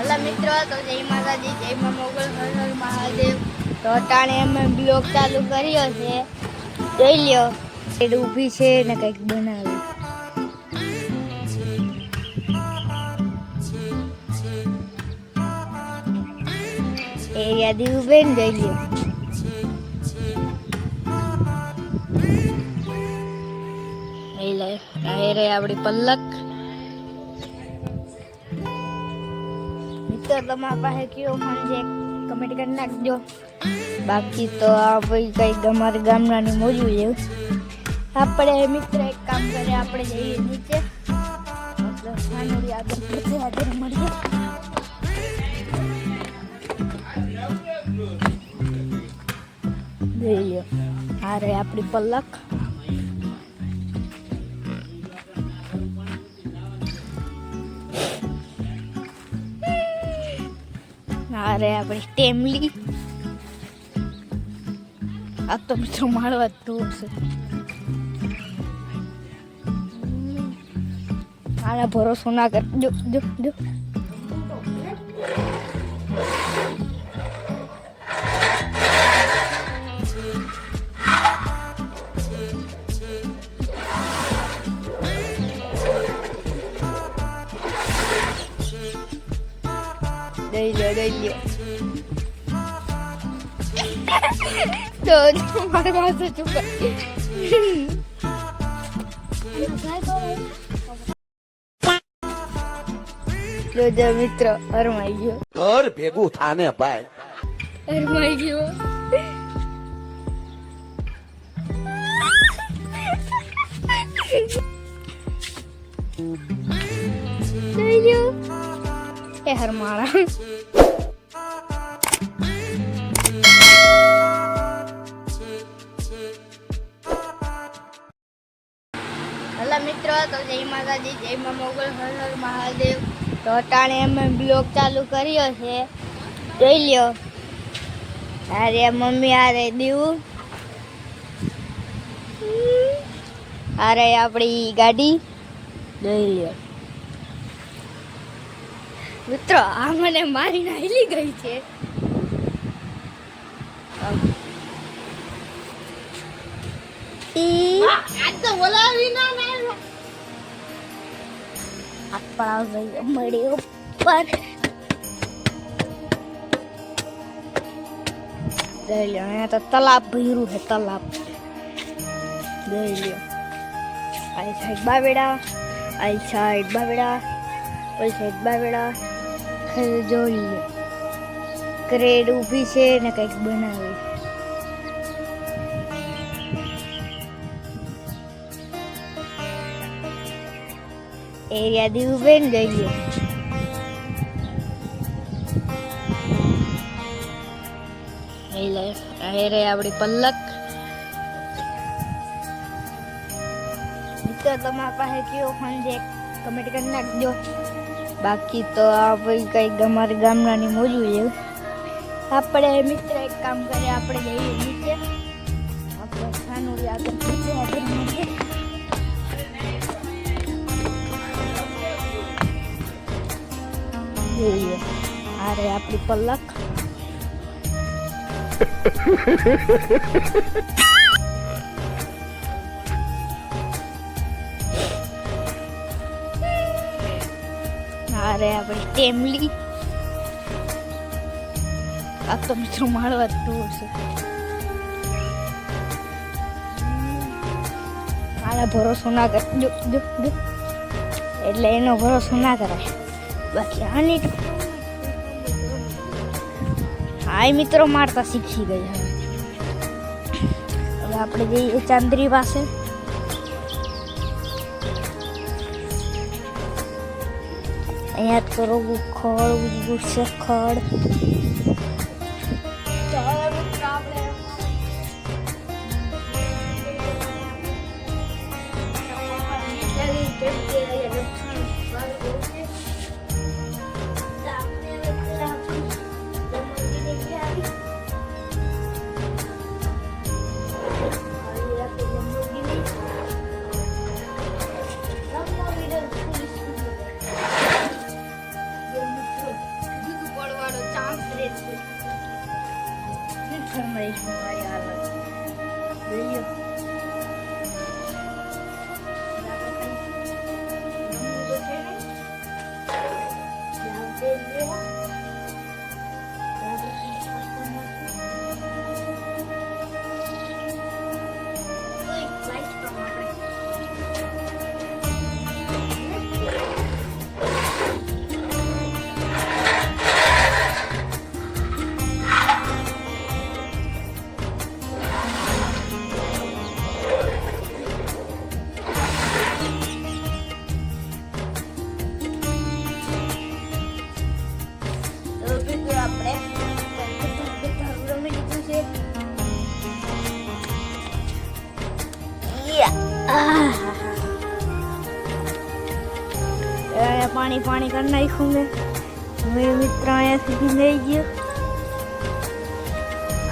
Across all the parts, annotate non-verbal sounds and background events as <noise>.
Hello મિત્રો, તો જય માતાજી, જય મા મોગલ, હર મહાદેવ. તો અટાણે અમે બ્લોગ ચાલુ કર્યો છે. જોઈ લ્યો. એ ઊભી છે ને કંઈક બનાવે. એ યાદી ઉભે ને જોઈ લ્યો. એ લે. આ આપણી પલક. તમારા પાસે કયો ફોન છે? કમેન્ટ કરી નાખજો. બાકી તો આ ભાઈ કઈ અમારા ગામડાની મોજું છે. આપણે મિત્ર એક કામ કરે આપણે જઈએ નીચે. સાનુડી આગળ મળીએ જોઈ લ્યો આ આપણી પલક. અરે, આપણી ટેમલી આ તો મિત્રો માળવા જ છે. આના ભરોસો ના કર જો જો જો. દઈ લ્યો દઈ લ્યો તો મારી પાસે ચૂપ જોજો મિત્ર હરમાઈ ગયો ઘર ભેગું થાને ભાઈ હરમાઈ ગયો જઈ ગયો એ હરમાળા હલો મિત્રો, તો જય માતાજી, જય મા મોગલ, હર હર મહાદેવ. તો અટાણે અમે બ્લોગ ચાલુ કર્યો છે. જોઈ લ્યો. અરે મમ્મી આરે દીવું. અરે આપણી ગાડી. જોઈ લ્યો. મિત્રો આ મને મારીને હિલી ગઈ છે. મળી ઉપર જોઈ લ્યો અહીંયા તો તલાબ ભર્યું છે તલાબ. જોઈ લ્યો. આ સાઈડ બાવેડા આ સાઈડ બાવેડા ઓલી સાઈડ બાવેડા. જોઈ લ્યો ક્રેડ ઊભી છે ને કંઈક બનાવે. એરિયા દી ઉભે ને જઈએ. એ લે આ રે આપણી પલક. મિત્ર તમારા પાસે કયો ફોન છે? કમેન્ટ કરી નાખજો. બાકી તો આ ભાઈ કંઈક અમારા ગામડાની મોજું છે. આપણે મિત્ર એક કામ કરીએ, આપણે જઈએ નીચે. આપણે સાનુડી આગળ આ આપણી પલક. <laughs> આ રે આપણી ટેમલી આ તો મિત્રો માળવા ટૂર છે. આના ભરોસો ના કરે જો જો એટલે એનો ભરોસો ના કરાય. બાકી આની હાય મિત્રો મારતા શીખી ગઈ હવે આપણે જઈએ ચાંદરી પાસે. અહીંયા રોગું ખડ ઉગું ખડ ફરમાઈશ મારી હાલત જોઈ પાણી પાણી કરી નાખ્યું મેં. મેં મિત્ર અહીંયા સુધી લઈ ગયો.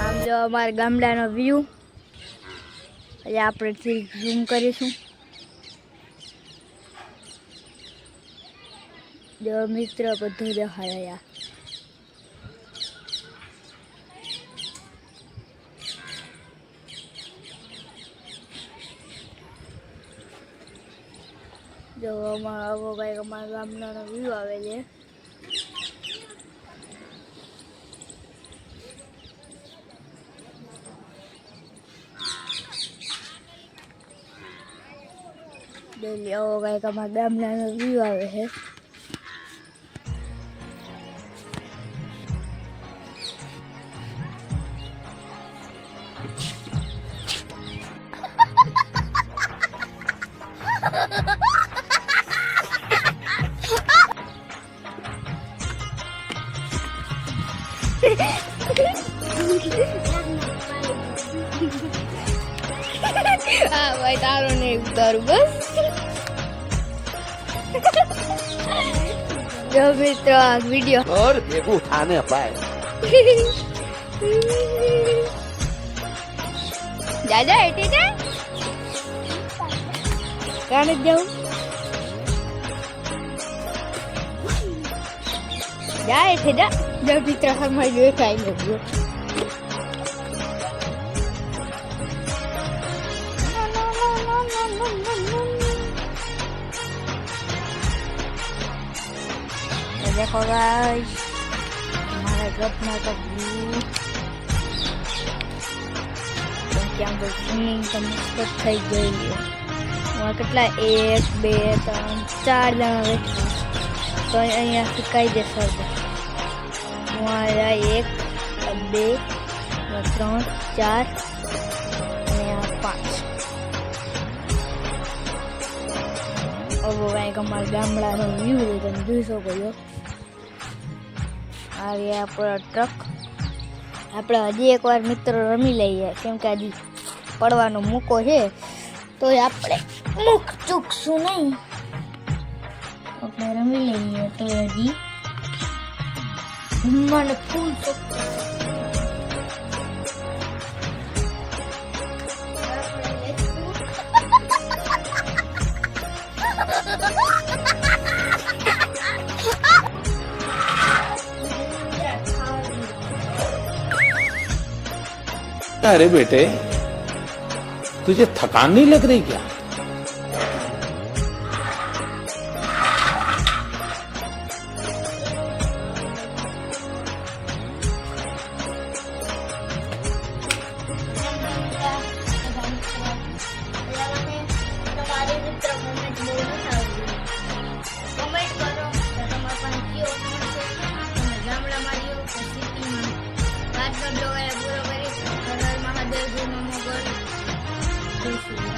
આમ જો અમારા ગામડાનો વ્યૂ એટલે આપણે થોડીક ઝૂમ કરીશું. જો મિત્ર બધું દેખાય યાર જો, અમારા આવો ભાઈ અમારા ગામડાનો વ્યૂ આવે છે. ડેલી આવો કંઈક અમારા ગામડાનો વ્યૂ આવે છે. જો મિત્રો આ વીડિયો ઘર ભેગું થાને ભાઈ દાદા એટલે જા કાને જાઉં જા એટલે જા જો મિત્ર હમાઈ ગયો ખાઈ ગયો देखो गाइस हमारे घरना का व्यू કેમ કે આમ તો સ્વિમિંગ તો મસ્ત જ થઈ ગઈ છે એમાં કેટલા એક બે ત્રણ ચાર જણા બેઠા તો અહીંયા શીખાઈ જશે અમારા એક બે આ ત્રણ ચાર અને આ પાંચ હવે કંઈક અમારા ગામડાનો વ્યૂ છે તમે જોઈ શકો છો આ રહ્યા આપણો ટ્રક આપણે હજી એકવાર મિત્રો રમી લઈએ, કેમ કે હજી પડવાનો મૂકો છે. તો આપણે મુખ ચૂકશું નહીં. આપણે રમી લઈએ તો હજી. મને ફૂલ अरे बेटे तुझे थकान नहीं लग रही क्या? મહાદેવ